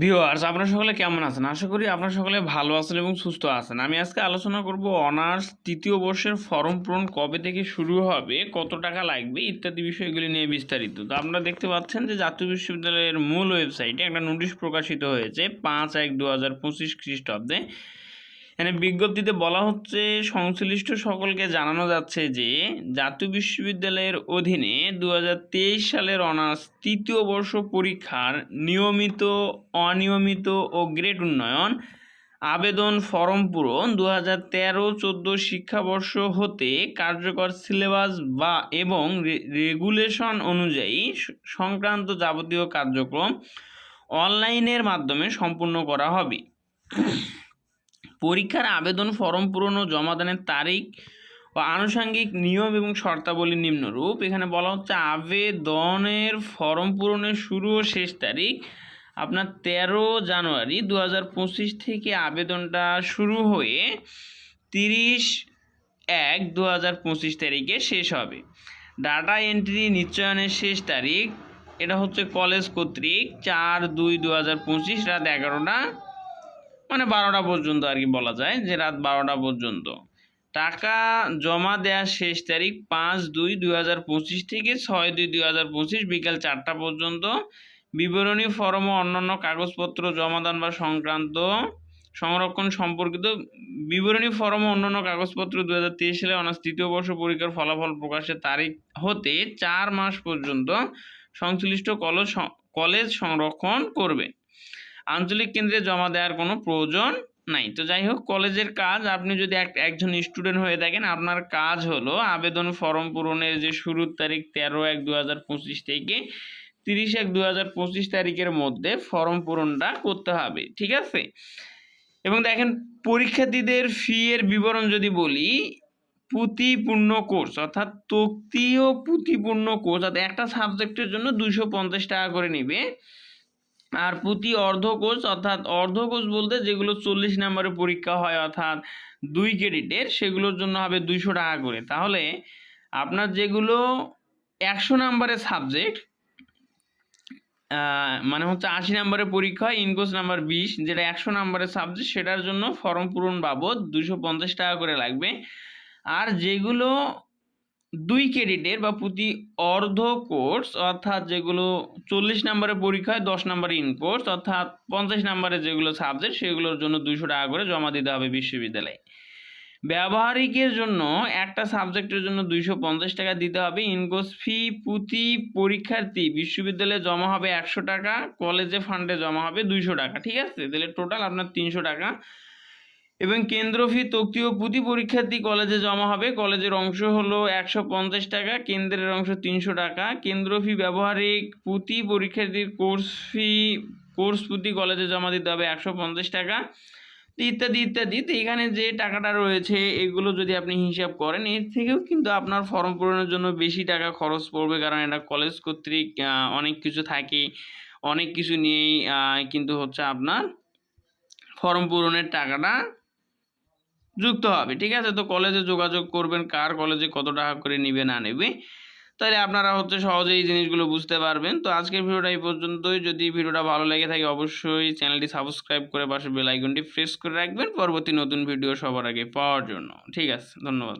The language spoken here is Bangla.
ভিউয়ার্স আপনারা সকলে কেমন আছেন? আশা করি আপনারা সকলে ভালো আছেন এবং সুস্থ আছেন। আমি আজকে আলোচনা করব অনার্স তৃতীয় বর্ষের ফর্ম পূরণ কবে থেকে শুরু হবে, কত টাকা লাগবে, ইত্যাদি বিষয়গুলি নিয়ে বিস্তারিত। তো আপনারা দেখতে পাচ্ছেন যে জাতীয় বিশ্ববিদ্যালয়ের মূল ওয়েবসাইটে একটা নোটিশ প্রকাশিত হয়েছে পাঁচ এক দু হাজার পঁচিশ খ্রিস্টাব্দে। এখানে বিজ্ঞপ্তিতে বলা হচ্ছে, সংশ্লিষ্ট সকলকে জানানো যাচ্ছে যে, জাতীয় বিশ্ববিদ্যালয়ের অধীনে দু হাজার তেইশ সালের অনার্স তৃতীয় বর্ষ পরীক্ষার নিয়মিত, অনিয়মিত ও গ্রেড উন্নয়ন আবেদন ফরম পূরণ দু হাজার তেরো চোদ্দ শিক্ষাবর্ষ হতে কার্যকর সিলেবাস বা এবং রেগুলেশন অনুযায়ী সংক্রান্ত যাবতীয় কার্যক্রম অনলাইনের মাধ্যমে সম্পূর্ণ করা হবে। পরীক্ষার আবেদন ফর্ম পূরণ ও জমা জমাদানের তারিখ ও আনুষঙ্গিক নিয়ম এবং শর্তাবলী নিম্নরূপ। এখানে বলা হচ্ছে, আবেদনের ফর্ম পূরণের শুরু ও শেষ তারিখ আপনার তেরো জানুয়ারি দু হাজার পঁচিশ থেকে আবেদনটা শুরু হয়ে তিরিশ এক দু হাজার তারিখে শেষ হবে। ডাটা এন্ট্রি নিশ্চয়নের শেষ তারিখ, এটা হচ্ছে কলেজ কর্তৃক চার দুই দু হাজার রাত এগারোটা। মানে বারোটা পর্যন্ত আর কি বলা যায়, যে রাত বারোটা পর্যন্ত। টাকা জমা দেওয়ার শেষ তারিখ পাঁচ দুই দুই হাজার পঁচিশ থেকে ছয় দুই দুই হাজার পঁচিশ বিকাল চারটা পর্যন্ত। বিবরণী ফর্ম ও অন্যান্য কাগজপত্র জমাদান বা সংক্রান্ত সংরক্ষণ সম্পর্কিত বিবরণী ফর্ম ও অন্যান্য কাগজপত্র দু হাজার তেইশ সালে অনার্স তৃতীয় বর্ষ পরীক্ষার ফলাফল প্রকাশের তারিখ হতে চার মাস পর্যন্ত সংশ্লিষ্ট কলেজ কলেজ সংরক্ষণ করবে। আঞ্চলিক কেন্দ্রে জমা দেওয়ার কোনো প্রয়োজন নাই। তো যাই হোক, কলেজের কাজ, আপনি যদি এক, একজন স্টুডেন্ট হয়ে থাকেন, আপনার কাজ হলো আবেদন ফর্ম পূরণের যে শুরুর তারিখ তেরো এক দু হাজার পঁচিশ থেকে তিরিশ এক দু হাজার পঁচিশ তারিখের মধ্যে ফর্ম পূরণটা করতে হবে, ঠিক আছে? এবং দেখেন, পরীক্ষার্থীদের ফি এর বিবরণ যদি বলি, পুঁতিপূর্ণ কোর্স, অর্থাৎ তক্তি ও পুঁতিপূর্ণ কোর্স, অর্থাৎ একটা সাবজেক্টের জন্য দুশো পঞ্চাশ টাকা করে নেবে। আর প্রতি অর্ধ কোর্স অর্থাৎ অর্ধ কোর্স বলতে যেগুলো চল্লিশ নম্বরের পরীক্ষা হয়, অর্থাৎ দুই ক্রেডিটের সেগুলোর জন্য হবে দুইশো টাকা করে। তাহলে আপনার যেগুলো একশো নম্বরের সাবজেক্ট মানে হচ্ছে আশি নম্বরের পরীক্ষা ইনকোর্স নাম্বার বিশ, যেটা একশো নম্বরের সাবজেক্ট, সেটার জন্য ফর্ম পূরণ বাবদ দুশো পঞ্চাশ টাকা করে লাগবে। আর যেগুলো দুই ক্রেডিটের বা প্রতি অর্ধ কোর্স, অর্থাৎ যেগুলো চল্লিশ নম্বরের পরীক্ষায় দশ নম্বরে ইন কোর্স, অর্থাৎ পঞ্চাশ নম্বরের যেগুলো সাবজেক্ট, সেগুলোর জন্য দুশো টাকা করে জমা দিতে হবে বিশ্ববিদ্যালয়ে। ব্যবহারিকের জন্য একটা সাবজেক্টের জন্য দুইশো পঞ্চাশ টাকা দিতে হবে। ইনকোর্স ফি প্রতি পরীক্ষার্থী বিশ্ববিদ্যালয়ে জমা হবে একশো টাকা, কলেজে ফান্ডে জমা হবে দুইশো টাকা, ঠিক আছে? তাহলে টোটাল আপনার তিনশো টাকা এবং কেন্দ্র ফি তক্তি ও পুঁতি পরীক্ষার্থী কলেজে জমা হবে। কলেজের অংশ হলো একশো পঞ্চাশ টাকা, কেন্দ্রের অংশ তিনশো টাকা। কেন্দ্র ফি ব্যবহারিক পুঁতি পরীক্ষার্থীর কোর্স ফি কোর্স পুঁতি কলেজে জমা দিতে হবে একশো পঞ্চাশ টাকা। ইত্যাদি ইত্যাদি। তো এখানে যে টাকাটা রয়েছে, এগুলো যদি আপনি হিসাব করেন, এর থেকেও কিন্তু আপনার ফর্ম পূরণের জন্য বেশি টাকা খরচ পড়বে। কারণ এটা কলেজ কর্তৃক অনেক কিছু থাকে, অনেক কিছু নিয়েই কিন্তু হচ্ছে আপনার ফর্ম পূরণের টাকাটা যুক্ত হবে, ঠিক আছে? তো কলেজে যোগাযোগ করবেন, কার কলেজে কত টাকা করে নিবে, না নেবে। তাহলে আপনারা হচ্ছে সহজেই এই জিনিসগুলো বুঝতে পারবেন। তো আজকের ভিডিওটা এই পর্যন্তই। যদি ভিডিওটা ভালো লেগে থাকে, অবশ্যই চ্যানেলটি সাবস্ক্রাইব করে পাশে বেল আইকনটি প্রেস করে রাখবেন। পরবর্তী নতুন ভিডিও সবার আগে পাওয়ার জন্য। ঠিক আছে? ধন্যবাদ।